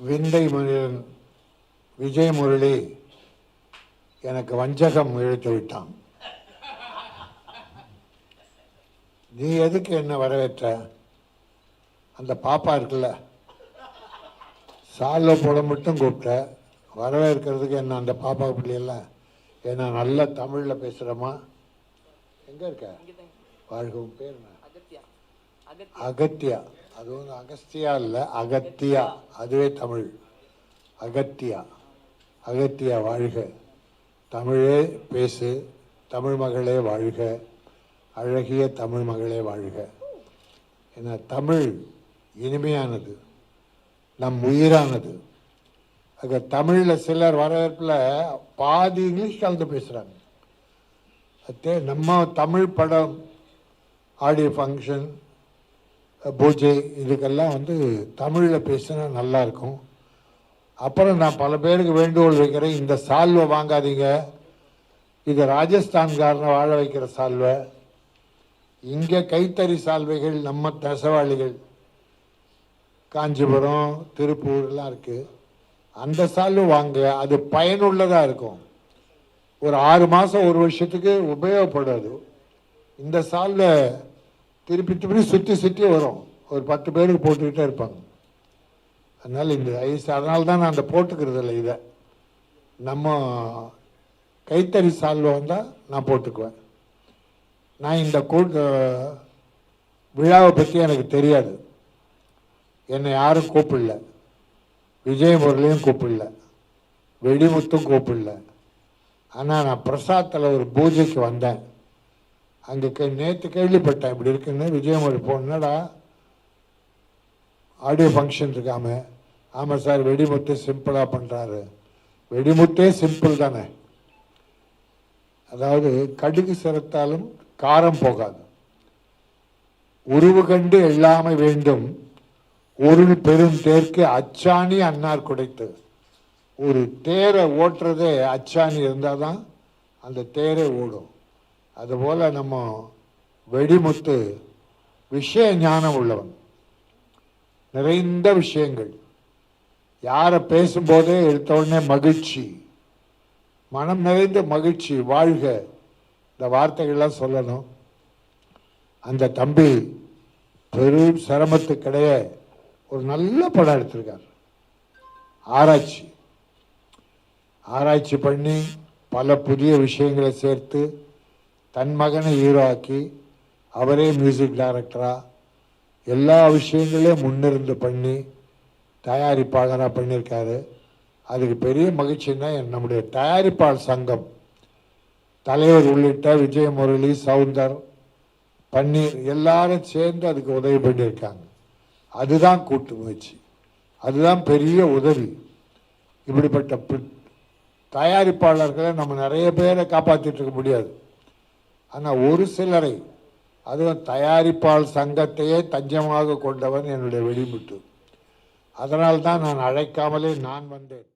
விந்தை மனிதன் விஜய் முரளி எனக்கு வஞ்சகம் இழுத்து விட்டான் நீ எதுக்கு என்ன வரவேற்ற? அந்த பாப்பா இருக்குல்ல சால்வை போட மட்டும் கூப்பிட்ட. வரவேற்கிறதுக்கு என்ன அந்த பாப்பா பிள்ளையில என்ன நல்ல தமிழில் பேசுகிறோமா எங்கே இருக்க? வாழ்க பேர் அகத்தியா. அது ஒன்று அகஸ்தியா இல்லை அகத்தியா. அதுவே தமிழ். அகத்தியா. அகத்தியா வாழ்க. தமிழே பேசு தமிழ் மகளே வாழ்க. அழகிய தமிழ் மகளே வாழ்க. ஏன்னா தமிழ் இனிமையானது நம் உயிரானது. அது தமிழில் சிலர் வரவேற்பில் பாதி இங்கிலீஷ் கலந்து பேசுகிறாங்க அதே நம்ம தமிழ் படம் ஆடியோ ஃபங்க்ஷன் பூஜை இதுக்கெல்லாம் வந்து தமிழில் பேசினா நல்லாயிருக்கும் அப்புறம் நான் பல பேருக்கு வேண்டுகோள் வைக்கிறேன் இந்த சால்வை வாங்காதீங்க. இது ராஜஸ்தான்காரனை வாழ வைக்கிற சால்வை. இங்கே கைத்தறி சால்வைகள் நம்ம நெசவாளிகள் காஞ்சிபுரம் திருப்பூர்லாம் இருக்குது அந்த சால்வை வாங்க அது பயனுள்ளதாக இருக்கும். ஒரு ஆறு மாதம் ஒரு வருஷத்துக்கு உபயோகப்படாது. இந்த சால்வை திருப்பி திருப்பி சுற்றி சுற்றி வரும். ஒரு பத்து பேருக்கு போட்டுக்கிட்டே இருப்பாங்க. அதனால் இந்த ஐஸ் அதனால தான் நான் அந்த போட்டுக்கிறது இல்லை இதை. நம்ம கைத்தறி சால்வை வந்தால் நான் போட்டுக்குவேன். நான் இந்த கூட்ட விழாவை பற்றி எனக்கு தெரியாது. என்னை யாரும் கூப்பிடல. விஜய் முரளியும் கூப்பிடல. வெடிமுத்தும் கூப்பிடல. ஆனால் நான் பிரசாத்தில் ஒரு பூஜைக்கு வந்தேன். அங்கே கே நேற்று கேள்விப்பட்டேன் இப்படி இருக்குன்னு. விஜயமொழி போனடா ஆடியோ ஃபங்க்ஷன் இருக்காம ஆமாம் சார் வெடிமுத்து சிம்பிளாக பண்ணுறாரு வெடிமுத்தே சிம்பிள் தானே. அதாவது கடுகு சிரத்தாலும் காரம் போகாது. உருவு கண்டு எல்லாமே வேண்டும். ஒரு பெரும் தேர்க்கு அச்சாணி அன்னார் குடைத்து. ஒரு தேரை ஓட்டுறதே அச்சாணி இருந்தால் தான் அந்த தேரை ஓடும். அதுபோல் நம்ம வெடிமுத்து விஷய ஞானம் உள்ளவன். நிறைந்த விஷயங்கள். யாரை பேசும்போதே எடுத்தவுடனே மகிழ்ச்சி. மனம் நிறைந்த மகிழ்ச்சி வாழ்க. இந்த வார்த்தைகள்லாம் சொல்லணும். அந்த தம்பி பெரும் சிரமத்துக்கிடையே ஒரு நல்ல படம் எடுத்திருக்கார். ஆராய்ச்சி. ஆராய்ச்சி பண்ணி பல புதிய விஷயங்களை சேர்த்து தன் மகனை ஹீரோ ஆக்கி அவரே மியூசிக் டைரக்டராக எல்லா விஷயங்களையும் முன்னிருந்து பண்ணி தயாரிப்பாளராக பண்ணியிருக்காரு. அதுக்கு பெரிய மகிழ்ச்சின்னா நம்முடைய தயாரிப்பாளர் சங்கம். தலைவர் உள்ளிட்ட விஜய் முரளி சவுந்தர் பன்னீர் எல்லாரும் சேர்ந்து அதுக்கு உதவி பண்ணியிருக்காங்க. அதுதான் கூட்டு முயற்சி. அதுதான் பெரிய உதவி. இப்படிப்பட்ட தயாரிப்பாளர்களை நம்ம நிறைய பேரை காப்பாற்றிட்டு இருக்க முடியாது. ஆனால் ஒரு சிலரை அதுவும் தயாரிப்பாளர் சங்கத்தையே தஞ்சமாக கொண்டவன் என்னுடைய வெளிமுட்டு அதனால்தான் நான் அழைக்காமலே நான் வந்தேன்.